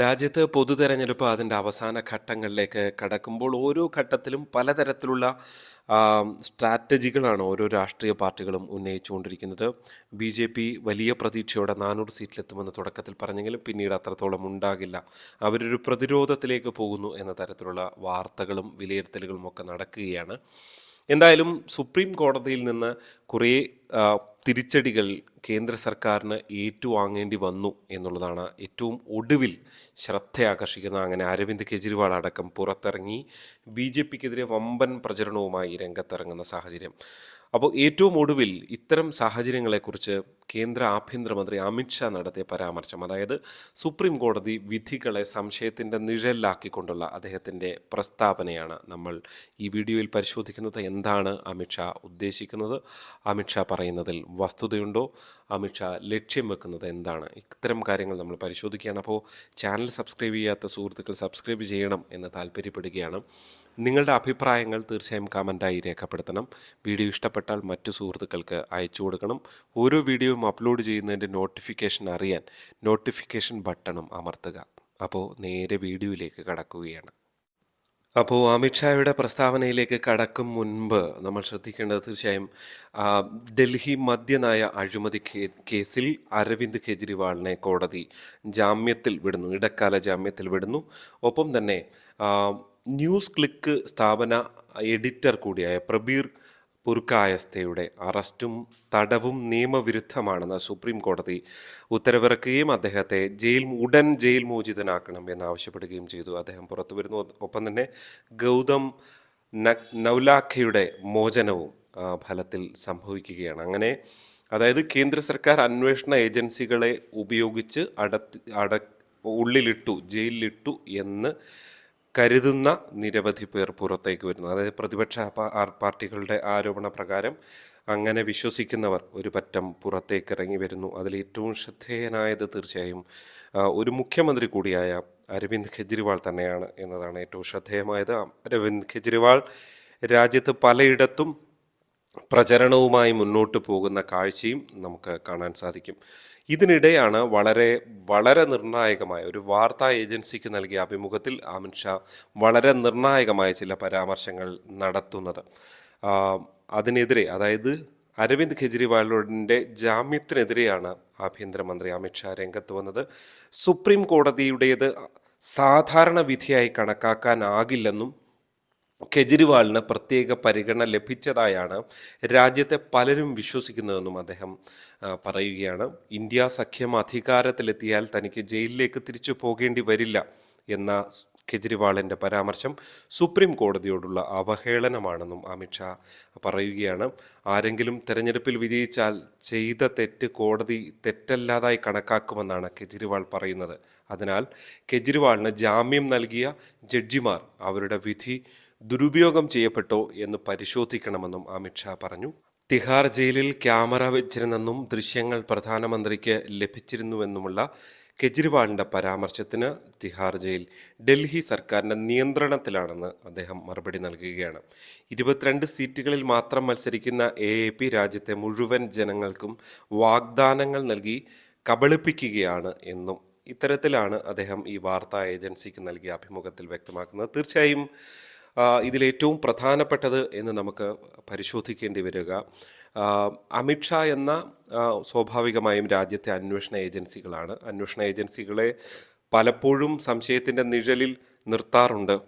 രാജ്യത്ത് പൊതു തെരഞ്ഞെടുപ്പ് അതിന്റെ അവസാന ഘട്ടങ്ങളിലേക്ക് കടക്കുമ്പോൾ ഓരോ ഘട്ടത്തിലും പലതരത്തിലുള്ള സ്ട്രാറ്റജികളാണ് ഓരോ രാഷ്ട്രീയ പാർട്ടികളും ഉന്നയിച്ചുകൊണ്ടിരിക്കുന്നത്. ബി ജെ പി വലിയ പ്രതീക്ഷയോടെ നാനൂറ് സീറ്റിലെത്തുമെന്ന് തുടക്കത്തിൽ പറഞ്ഞെങ്കിലും പിന്നീട് അത്രത്തോളം ഉണ്ടാകില്ല. അവരൊരു പ്രതിരോധത്തിലേക്ക് പോകുന്നു എന്ന തരത്തിലുള്ള വാർത്തകളും വിലയിരുത്തലുകളും ഒക്കെ നടക്കുകയാണ്. എന്തായാലും സുപ്രീം കോടതിയിൽ നിന്ന് കുറേ തിരിച്ചടികൾ കേന്ദ്ര സർക്കാരിന് ഏറ്റുവാങ്ങേണ്ടി വന്നു എന്നുള്ളതാണ് ഏറ്റവും ഒടുവിൽ ശ്രദ്ധയാകർഷിക്കുന്ന അങ്ങനെ അരവിന്ദ് കെജ്രിവാൾ അടക്കം പുറത്തിറങ്ങി. ബി ജെ പിക്കെതിരെ വമ്പൻ പ്രചരണവുമായി രംഗത്തിറങ്ങുന്ന സാഹചര്യം. അപ്പോൾ ഏറ്റവും ഒടുവിൽ ഇത്തരം സാഹചര്യങ്ങളെക്കുറിച്ച് കേന്ദ്ര ആഭ്യന്തരമന്ത്രി അമിത്ഷാ നടത്തിയ പരാമർശം അതായത് സുപ്രീം കോടതി വിധികളെ സംശയത്തിന്റെ നിഴലിലാക്കിക്കൊണ്ടുള്ള അദ്ദേഹത്തിന്റെ പ്രസ്താവനയാണ് നമ്മൾ ഈ വീഡിയോയിൽ പരിശോധിക്കുന്നത്. എന്താണ് അമിത്ഷാ ഉദ്ദേശിക്കുന്നത്? അമിത്ഷാ പറയുന്നതിൽ വസ്തുതയുണ്ടോ? അമിത്ഷാ ലക്ഷ്യം വെക്കുന്നത് എന്താണ്? ഇത്തരം കാര്യങ്ങൾ നമ്മൾ പരിശോധിക്കുകയാണ്. അപ്പോൾ ചാനൽ സബ്സ്ക്രൈബ് ചെയ്യാത്ത സുഹൃത്തുക്കൾ സബ്സ്ക്രൈബ് ചെയ്യണം എന്ന് താല്പര്യപ്പെടുകയാണ്. നിങ്ങളുടെ അഭിപ്രായങ്ങൾ തീർച്ചയായും കമന്റായി രേഖപ്പെടുത്തണം. വീഡിയോ ഇഷ്ടപ്പെട്ടാൽ മറ്റു സുഹൃത്തുക്കൾക്ക് അയച്ചു കൊടുക്കണം. ഓരോ വീഡിയോയും അപ്ലോഡ് ചെയ്യുന്നതിന്റെ നോട്ടിഫിക്കേഷൻ അറിയാൻ നോട്ടിഫിക്കേഷൻ ബട്ടണും അമർത്തുക. അപ്പോൾ നേരെ വീഡിയോയിലേക്ക് കടക്കുകയാണ്. അപ്പോൾ അമിത്ഷായുടെ പ്രസ്താവനയിലേക്ക് കടക്കും മുൻപ് നമ്മൾ ശ്രദ്ധിക്കേണ്ടത് തീർച്ചയായും ഡൽഹി മദ്യനായ അഴിമതി കേസിൽ അരവിന്ദ് കെജ്രിവാളിനെ കോടതി ജാമ്യത്തിൽ വിടുന്നു. ഇടക്കാല ജാമ്യത്തിൽ വിടുന്നു. ഒപ്പം തന്നെ ന്യൂസ് ക്ലിക്ക് സ്ഥാപന എഡിറ്റർ കൂടിയായ പ്രബീർ പുർക്കായസ്തയുടെ അറസ്റ്റും തടവും നിയമവിരുദ്ധമാണെന്ന് സുപ്രീം കോടതി ഉത്തരവിറക്കുകയും അദ്ദേഹത്തെ ജയിൽ ഉടൻ ജയിൽ മോചിതനാക്കണം എന്നാവശ്യപ്പെടുകയും ചെയ്തു. അദ്ദേഹം പുറത്തു വരുന്നു. ഒപ്പം തന്നെ ഗൗതം നൗലാഖയുടെ മോചനവും ഫലത്തിൽ സംഭവിക്കുകയാണ്. അങ്ങനെ അതായത് കേന്ദ്ര സർക്കാർ അന്വേഷണ ഏജൻസികളെ ഉപയോഗിച്ച് അടത്തി അട ഉള്ളിലിട്ടു ജയിലിലിട്ടു എന്ന് കരുതുന്ന നിരവധി പേർ പുറത്തേക്ക് വരുന്നു. അതായത് പ്രതിപക്ഷ പാർട്ടികളുടെ ആരോപണ പ്രകാരം അങ്ങനെ വിശ്വസിക്കുന്നവർ ഒരു പറ്റം പുറത്തേക്ക് ഇറങ്ങി വരുന്നു. അതിൽ ഏറ്റവും ശ്രദ്ധേയനായത് തീർച്ചയായും ഒരു മുഖ്യമന്ത്രി കൂടിയായ അരവിന്ദ് കെജ്രിവാൾ തന്നെയാണ് എന്നതാണ് ഏറ്റവും ശ്രദ്ധേയമായത്. അരവിന്ദ് കെജ്രിവാൾ രാജ്യത്ത് പലയിടത്തും പ്രചരണവുമായി മുന്നോട്ട് പോകുന്ന കാഴ്ചയും നമുക്ക് കാണാൻ സാധിക്കും. ഇതിനിടെയാണ് വളരെ വളരെ നിർണായകമായ ഒരു വാർത്താ ഏജൻസിക്ക് നൽകിയ അഭിമുഖത്തിൽ അമിത് ഷാ വളരെ നിർണായകമായ ചില പരാമർശങ്ങൾ നടത്തുന്നത്. അതിനെതിരെ അതായത് അരവിന്ദ് കെജ്രിവാളിന്റെ ജാമ്യത്തിനെതിരെയാണ് ആഭ്യന്തരമന്ത്രി അമിത് ഷാ രംഗത്ത് വന്നത്. സുപ്രീം കോടതിയുടേത് സാധാരണ വിധിയായി കണക്കാക്കാനാകില്ലെന്നും കെജ്രിവാളിന് പ്രത്യേക പരിഗണന ലഭിച്ചതായാണ് രാജ്യത്തെ പലരും വിശ്വസിക്കുന്നതെന്നും അദ്ദേഹം പറയുകയാണ്. ഇന്ത്യ സഖ്യം അധികാരത്തിലെത്തിയാൽ തനിക്ക് ജയിലിലേക്ക് തിരിച്ചു പോകേണ്ടി വരില്ല എന്ന കെജ്രിവാളിന്റെ പരാമർശം സുപ്രീം കോടതിയോടുള്ള അവഹേളനമാണെന്നും അമിത്ഷാ പറയുകയാണ്. ആരെങ്കിലും തെരഞ്ഞെടുപ്പിൽ വിജയിച്ചാൽ ചെയ്ത തെറ്റ് കോടതി തെറ്റല്ലാതായി കണക്കാക്കുമെന്നാണ് കെജ്രിവാൾ പറയുന്നത്. അതിനാൽ കെജ്രിവാളിന് ജാമ്യം നൽകിയ ജഡ്ജിമാർ അവരുടെ വിധി ദുരുപയോഗം ചെയ്യപ്പെട്ടോ എന്ന് പരിശോധിക്കണമെന്നും അമിത്ഷാ പറഞ്ഞു. തിഹാർ ജയിലിൽ ക്യാമറ വെച്ചിരുന്നെന്നും ദൃശ്യങ്ങൾ പ്രധാനമന്ത്രിക്ക് ലഭിച്ചിരുന്നുവെന്നുമുള്ള കെജ്രിവാളിന്റെ പരാമർശത്തിന് തിഹാർ ജയിൽ ഡൽഹി സർക്കാരിന്റെ നിയന്ത്രണത്തിലാണെന്ന് അദ്ദേഹം മറുപടി നൽകുകയാണ്. ഇരുപത്തിരണ്ട് സീറ്റുകളിൽ മാത്രം മത്സരിക്കുന്ന എ എ പി രാജ്യത്തെ മുഴുവൻ ജനങ്ങൾക്കും വാഗ്ദാനങ്ങൾ നൽകി കബളിപ്പിക്കുകയാണ് എന്നും ഇത്തരത്തിലാണ് അദ്ദേഹം ഈ വാർത്താ ഏജൻസിക്ക് നൽകിയ അഭിമുഖത്തിൽ വ്യക്തമാക്കുന്നത്. തീർച്ചയായും ഇതിലേറ്റവും പ്രധാനപ്പെട്ടത് എന്ന് നമുക്ക് പരിശോധിക്കേണ്ടി വരിക. അമിത്ഷാ എന്ന സ്വാഭാവികമായും രാജ്യത്തെ അന്വേഷണ ഏജൻസികളാണ്. അന്വേഷണ ഏജൻസികളെ പലപ്പോഴും സംശയത്തിന്റെ നിഴലിൽ നിർത്താറുണ്ട്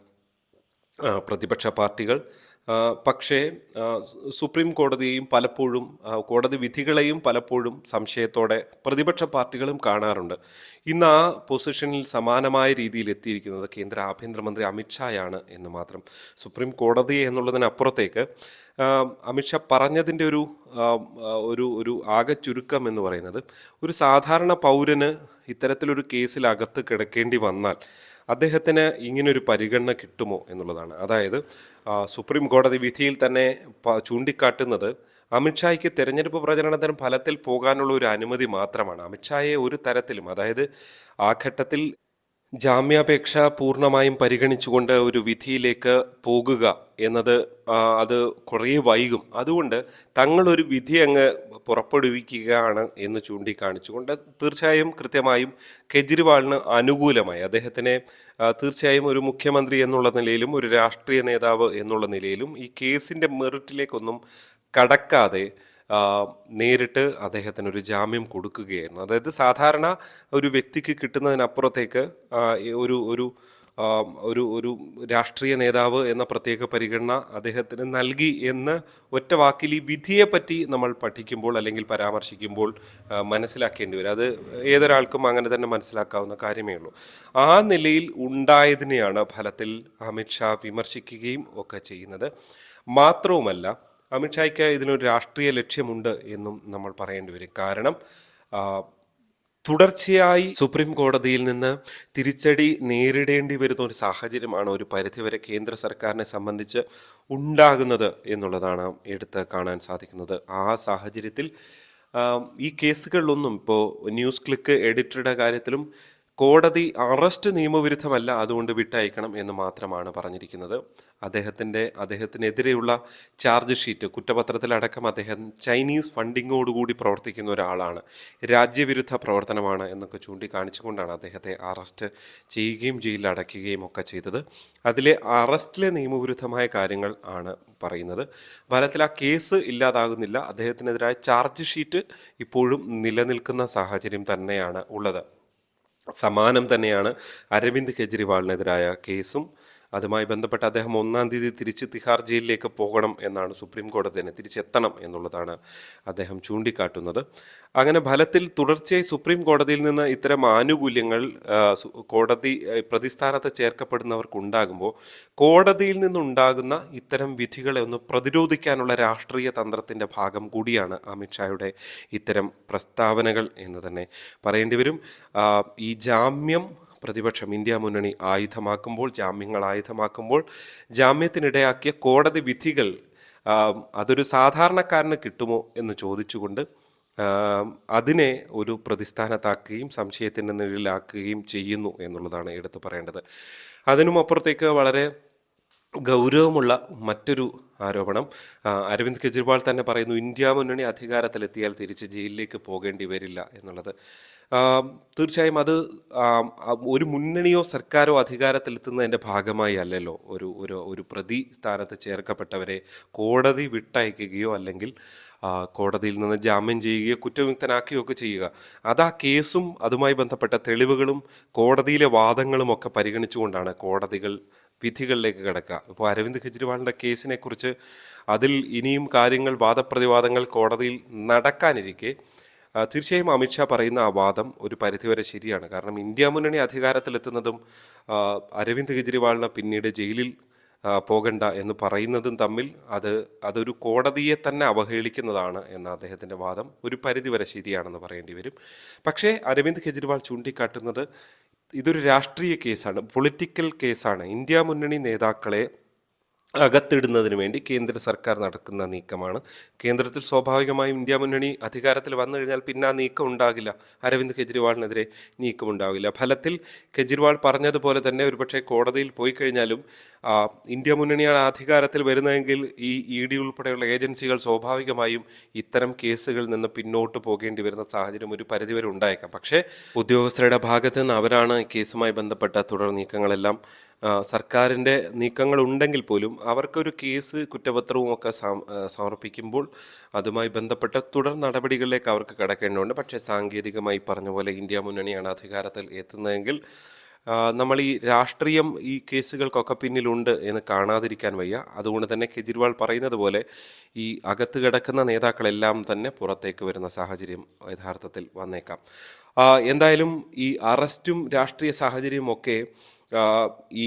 പ്രതിപക്ഷ പാർട്ടികൾ. പക്ഷേ സുപ്രീം കോടതിയെയും പലപ്പോഴും കോടതി വിധികളെയും പലപ്പോഴും സംശയത്തോടെ പ്രതിപക്ഷ പാർട്ടികളും കാണാറുണ്ട്. ഇന്ന് ആ പൊസിഷനിൽ സമാനമായ രീതിയിൽ എത്തിയിരിക്കുന്നത് കേന്ദ്ര ആഭ്യന്തരമന്ത്രി അമിത്ഷായാണ് എന്ന് മാത്രം. സുപ്രീം കോടതി എന്നുള്ളതിനപ്പുറത്തേക്ക് അമിത്ഷാ പറഞ്ഞതിന്റെ ഒരു ഒരു ഒരു ആകെ ചുരുക്കം എന്ന് പറയുന്നത് ഒരു സാധാരണ പൗരന് ഇത്തരത്തിലൊരു കേസിൽ അകത്ത് കിടക്കേണ്ടി വന്നാൽ അദ്ദേഹത്തിന് ഇങ്ങനൊരു പരിഗണന കിട്ടുമോ എന്നുള്ളതാണ്. അതായത് സുപ്രീം കോടതി വിധിയിൽ തന്നെ ചൂണ്ടിക്കാട്ടുന്നത് അമിത്ഷായ്ക്ക് തെരഞ്ഞെടുപ്പ് പ്രചരണത്തിന് ഫലത്തിൽ പോകാനുള്ള ഒരു അനുമതി മാത്രമാണ്. അമിത്ഷായെ ഒരു തരത്തിലും അതായത് ആ ഘട്ടത്തിൽ ജാമ്യാപേക്ഷ പൂർണമായും പരിഗണിച്ചുകൊണ്ട് ഒരു വിധിയിലേക്ക് പോകുക എന്നത് അത് കുറേ വൈകും. അതുകൊണ്ട് തങ്ങളൊരു വിധി അങ്ങ് പുറപ്പെടുവിക്കുകയാണ് എന്ന് ചൂണ്ടിക്കാണിച്ചുകൊണ്ട് തീർച്ചയായും കൃത്യമായും കെജ്രിവാളിന് അനുകൂലമായി. അദ്ദേഹത്തിനെ തീർച്ചയായും ഒരു മുഖ്യമന്ത്രി എന്നുള്ള നിലയിലും ഒരു രാഷ്ട്രീയ നേതാവ് എന്നുള്ള നിലയിലും ഈ കേസിന്റെ മെറിറ്റിലേക്കൊന്നും കടക്കാതെ നേരിട്ട് അദ്ദേഹത്തിന് ഒരു ജാമ്യം കൊടുക്കുകയായിരുന്നു. അതായത് സാധാരണ ഒരു വ്യക്തിക്ക് കിട്ടുന്നതിനപ്പുറത്തേക്ക് ഒരു ഒരു ഒരു ഒരു രാഷ്ട്രീയ നേതാവ് എന്ന പ്രത്യേക പരിഗണന അദ്ദേഹത്തിന് നൽകി എന്ന് ഒറ്റ വാക്കിൽ ഈ വിധിയെപ്പറ്റി നമ്മൾ പഠിക്കുമ്പോൾ അല്ലെങ്കിൽ പരാമർശിക്കുമ്പോൾ മനസ്സിലാക്കേണ്ടി വരും. അത് ഏതൊരാൾക്കും അങ്ങനെ തന്നെ മനസ്സിലാക്കാവുന്ന കാര്യമേ ഉള്ളൂ. ആ നിലയിൽ ഉണ്ടായതിനെയാണ് ഫലത്തിൽ അമിത്ഷാ വിമർശിക്കുകയും ഒക്കെ ചെയ്യുന്നത്. മാത്രവുമല്ല അമിത്ഷായ്ക്ക് ഇതിനൊരു രാഷ്ട്രീയ ലക്ഷ്യമുണ്ട് എന്നും നമ്മൾ പറയേണ്ടി വരും. കാരണം തുടർച്ചയായി സുപ്രീം കോടതിയിൽ നിന്ന് തിരിച്ചടി നേരിടേണ്ടി വരുന്ന ഒരു സാഹചര്യമാണ് ഒരു പരിധിവരെ കേന്ദ്ര സർക്കാരിനെ സംബന്ധിച്ച് ഉണ്ടാകുന്നത് എന്നുള്ളതാണ് എടുത്ത് കാണാൻ സാധിക്കുന്നത്. ആ സാഹചര്യത്തിൽ ഈ കേസുകളിലൊന്നും ഇപ്പോൾ ന്യൂസ് ക്ലിക്ക് എഡിറ്ററുടെ കാര്യത്തിലും കോടതി അറസ്റ്റ് നിയമവിരുദ്ധമല്ല അതുകൊണ്ട് വിട്ടയക്കണം എന്ന് മാത്രമാണ് പറഞ്ഞിരിക്കുന്നത്. അദ്ദേഹത്തിന്റെ അദ്ദേഹത്തിനെതിരെയുള്ള ചാർജ് ഷീറ്റ് കുറ്റപത്രത്തിലടക്കം അദ്ദേഹം ചൈനീസ് ഫണ്ടിങ്ങോടുകൂടി പ്രവർത്തിക്കുന്ന ഒരാളാണ്. രാജ്യവിരുദ്ധ പ്രവർത്തനമാണ് എന്നൊക്കെ ചൂണ്ടിക്കാണിച്ചുകൊണ്ടാണ് അദ്ദേഹത്തെ അറസ്റ്റ് ചെയ്യുകയും ജയിലിൽ അടയ്ക്കുകയും ഒക്കെ ചെയ്തത്. അതിലെ അറസ്റ്റിലെ നിയമവിരുദ്ധമായ കാര്യങ്ങൾ ആണ് പറയുന്നത്. ഫലത്തിൽ ആ കേസ് ഇല്ലാതാകുന്നില്ല. അദ്ദേഹത്തിനെതിരായ ചാർജ് ഷീറ്റ് ഇപ്പോഴും നിലനിൽക്കുന്ന സാഹചര്യം തന്നെയാണ് ഉള്ളത്. സമാനം തന്നെയാണ് അരവിന്ദ് കെജ്രിവാളിനെതിരായ കേസും അതുമായി ബന്ധപ്പെട്ട് അദ്ദേഹം ഒന്നാം തീയതി തിരിച്ച് തിഹാർ ജയിലിലേക്ക് പോകണം എന്നാണ് സുപ്രീം കോടതി തന്നെ തിരിച്ചെത്തണം എന്നുള്ളതാണ് അദ്ദേഹം ചൂണ്ടിക്കാട്ടുന്നത്. അങ്ങനെ ഫലത്തിൽ തുടർച്ചയായി സുപ്രീം കോടതിയിൽ നിന്ന് ഇത്തരം ആനുകൂല്യങ്ങൾ കോടതി പ്രതിസ്ഥാനത്ത് ചേർക്കപ്പെടുന്നവർക്കുണ്ടാകുമ്പോൾ കോടതിയിൽ നിന്നുണ്ടാകുന്ന ഇത്തരം വിധികളെ ഒന്ന് പ്രതിരോധിക്കാനുള്ള രാഷ്ട്രീയ തന്ത്രത്തിന്റെ ഭാഗം കൂടിയാണ് അമിത്ഷായുടെ ഇത്തരം പ്രസ്താവനകൾ എന്ന് തന്നെ പറയേണ്ടി വരും. ഈ ജാമ്യം പ്രതിപക്ഷം ഇന്ത്യ മുന്നണി ആയുധമാക്കുമ്പോൾ ജാമ്യങ്ങൾ ആയുധമാക്കുമ്പോൾ ജാമ്യത്തിനിടയാക്കിയ കോടതി വിധികൾ അതൊരു സാധാരണക്കാരന് കിട്ടുമോ എന്ന് ചോദിച്ചുകൊണ്ട് അതിനെ ഒരു പ്രതിസ്ഥാനത്താക്കുകയും സംശയത്തിന്റെ നിഴലിലാക്കുകയും ചെയ്യുന്നു എന്നുള്ളതാണ് എടുത്തു പറയേണ്ടത്. അതിനും അപ്പുറത്തേക്ക് വളരെ ഗൗരവമുള്ള മറ്റൊരു ആരോപണം. അരവിന്ദ് കെജ്രിവാൾ തന്നെ പറയുന്നു ഇന്ത്യ മുന്നണി അധികാരത്തിലെത്തിയാൽ തിരിച്ച് ജയിലിലേക്ക് പോകേണ്ടി വരില്ല എന്നുള്ളത്. തീർച്ചയായും അത് ഒരു മുന്നണിയോ സർക്കാരോ അധികാരത്തിലെത്തുന്നതിന്റെ ഭാഗമായി അല്ലല്ലോ. ഒരു ഒരു ഒരു പ്രതി സ്ഥാനത്ത് ചേർക്കപ്പെട്ടവരെ കോടതി വിട്ടയക്കുകയോ അല്ലെങ്കിൽ കോടതിയിൽ നിന്ന് ജാമ്യം ചെയ്യുകയോ കുറ്റവിമുക്തനാക്കുകയോ ഒക്കെ ചെയ്യുക. അത് ആ കേസും അതുമായി ബന്ധപ്പെട്ട തെളിവുകളും കോടതിയിലെ വാദങ്ങളും ഒക്കെ പരിഗണിച്ചുകൊണ്ടാണ് കോടതികൾ വിധികളിലേക്ക് കിടക്കുക. ഇപ്പോൾ അരവിന്ദ് കെജ്രിവാളിന്റെ കേസിനെക്കുറിച്ച് അതിൽ ഇനിയും കാര്യങ്ങൾ വാദപ്രതിവാദങ്ങൾ കോടതിയിൽ നടക്കാനിരിക്കെ തീർച്ചയായും അമിത്ഷാ പറയുന്ന ആ വാദം ഒരു പരിധിവരെ ശരിയാണ്. കാരണം ഇന്ത്യ മുന്നണി അധികാരത്തിലെത്തുന്നതും അരവിന്ദ് കെജ്രിവാളിനെ പിന്നീട് ജയിലിൽ പോകണ്ട എന്ന് പറയുന്നതും തമ്മിൽ അത് അതൊരു കോടതിയെ തന്നെ അവഹേളിക്കുന്നതാണ് എന്ന അദ്ദേഹത്തിന്റെ വാദം ഒരു പരിധിവരെ ശരിയാണെന്ന് പറയേണ്ടി വരും. പക്ഷേ അരവിന്ദ് കെജ്രിവാൾ ചൂണ്ടിക്കാട്ടുന്നത് ഇതൊരു രാഷ്ട്രീയ കേസാണ് പൊളിറ്റിക്കൽ കേസാണ്. ഇന്ത്യ മുന്നണി നേതാക്കളെ അകത്തിടുന്നതിന് വേണ്ടി കേന്ദ്ര സർക്കാർ നടക്കുന്ന നീക്കമാണ്. കേന്ദ്രത്തിൽ സ്വാഭാവികമായും ഇന്ത്യ മുന്നണി അധികാരത്തിൽ വന്നു കഴിഞ്ഞാൽ പിന്നെ ആ നീക്കം ഉണ്ടാകില്ല. അരവിന്ദ് കെജ്രിവാളിനെതിരെ നീക്കം ഉണ്ടാകില്ല ഫലത്തിൽ കെജ്രിവാൾ പറഞ്ഞതുപോലെ തന്നെ ഒരുപക്ഷെ കോടതിയിൽ പോയി കഴിഞ്ഞാലും ഇന്ത്യ മുന്നണിയാണ് അധികാരത്തിൽ വരുന്നതെങ്കിൽ ഈ ഇ ഡി ഉൾപ്പെടെയുള്ള ഏജൻസികൾ സ്വാഭാവികമായും ഇത്തരം കേസുകളിൽ നിന്ന് പിന്നോട്ട് പോകേണ്ടി വരുന്ന സാഹചര്യം ഒരു പരിധിവരെ ഉണ്ടായേക്കാം. പക്ഷേ ഉദ്യോഗസ്ഥരുടെ ഭാഗത്ത് നിന്ന് അവരാണ് കേസുമായി ബന്ധപ്പെട്ട തുടർ നീക്കങ്ങളെല്ലാം സർക്കാരിന്റെ നീക്കങ്ങൾ ഉണ്ടെങ്കിൽ പോലും അവർക്കൊരു കേസ് കുറ്റപത്രവും ഒക്കെ സമർപ്പിക്കുമ്പോൾ അതുമായി ബന്ധപ്പെട്ട തുടർ നടപടികളിലേക്ക് അവർക്ക് കടക്കേണ്ടതുണ്ട്. പക്ഷേ സാങ്കേതികമായി പറഞ്ഞ പോലെ ഇന്ത്യ മുന്നണിയാണ് അധികാരത്തിൽ എത്തുന്നതെങ്കിൽ നമ്മൾ ഈ രാഷ്ട്രീയം ഈ കേസുകൾക്കൊക്കെ പിന്നിലുണ്ട് എന്ന് കാണാതിരിക്കാൻ വയ്യ. അതുകൊണ്ട് തന്നെ കെജ്രിവാൾ പറയുന്നത് പോലെ ഈ അകത്ത് കിടക്കുന്ന നേതാക്കളെല്ലാം തന്നെ പുറത്തേക്ക് വരുന്ന സാഹചര്യം യഥാർത്ഥത്തിൽ വന്നേക്കാം. എന്തായാലും ഈ അറസ്റ്റും രാഷ്ട്രീയ സാഹചര്യവും ഒക്കെ ഈ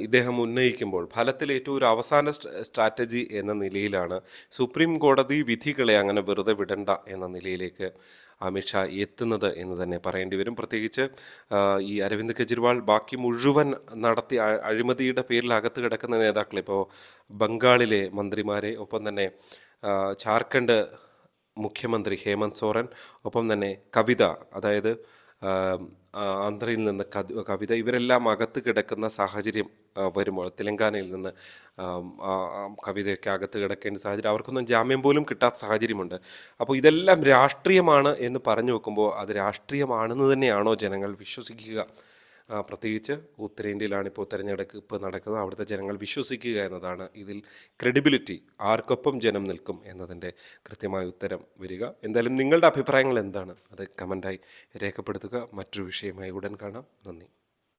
ഇദ്ദേഹം ഉന്നയിക്കുമ്പോൾ ഫലത്തിൽ ഏറ്റവും ഒരു അവസാന സ്ട്രാറ്റജി എന്ന നിലയിലാണ് സുപ്രീം കോടതി വിധികളെ അങ്ങനെ വെറുതെ വിടണ്ട എന്ന നിലയിലേക്ക് അമിത്ഷാ എത്തുന്നത് എന്ന് തന്നെ പറയേണ്ടി വരും. പ്രത്യേകിച്ച് ഈ അരവിന്ദ് കെജ്രിവാൾ ബാക്കി മുഴുവൻ നടത്തി അഴിമതിയുടെ പേരിൽ അകത്ത് കിടക്കുന്ന നേതാക്കളെ ഇപ്പോൾ ബംഗാളിലെ മന്ത്രിമാരെ ഒപ്പം തന്നെ ജാർഖണ്ഡ് മുഖ്യമന്ത്രി ഹേമന്ത് സോറൻ ഒപ്പം തന്നെ കവിത അതായത് ആന്ധ്രയിൽ നിന്ന് കവിത ഇവരെല്ലാം അകത്ത് കിടക്കുന്ന സാഹചര്യം വരുമ്പോൾ തെലങ്കാനയിൽ നിന്ന് കവിതയൊക്കെ അകത്ത് കിടക്കേണ്ട സാഹചര്യം അവർക്കൊന്നും ജാമ്യം പോലും കിട്ടാത്ത സാഹചര്യമുണ്ട്. അപ്പോൾ ഇതെല്ലാം രാഷ്ട്രീയമാണ് എന്ന് പറഞ്ഞു വെക്കുമ്പോൾ അത് രാഷ്ട്രീയമാണെന്ന് തന്നെയാണോ ജനങ്ങൾ വിശ്വസിക്കുക? പ്രത്യേകിച്ച് ഉത്തരേന്ത്യയിലാണിപ്പോൾ തിരഞ്ഞെടുപ്പ് നടക്കുന്നത്. അവിടുത്തെ ജനങ്ങൾ വിശ്വസിക്കുക എന്നതാണ് ഇതിൽ ക്രെഡിബിലിറ്റി ആർക്കൊപ്പം ജനം നിൽക്കും എന്നതിന്റെ കൃത്യമായ ഉത്തരം വരിക. എന്തായാലും നിങ്ങളുടെ അഭിപ്രായങ്ങൾ എന്താണ്? അത് കമന്റായി രേഖപ്പെടുത്തുക. മറ്റൊരു വിഷയമായി ഉടൻ കാണാം. നന്ദി.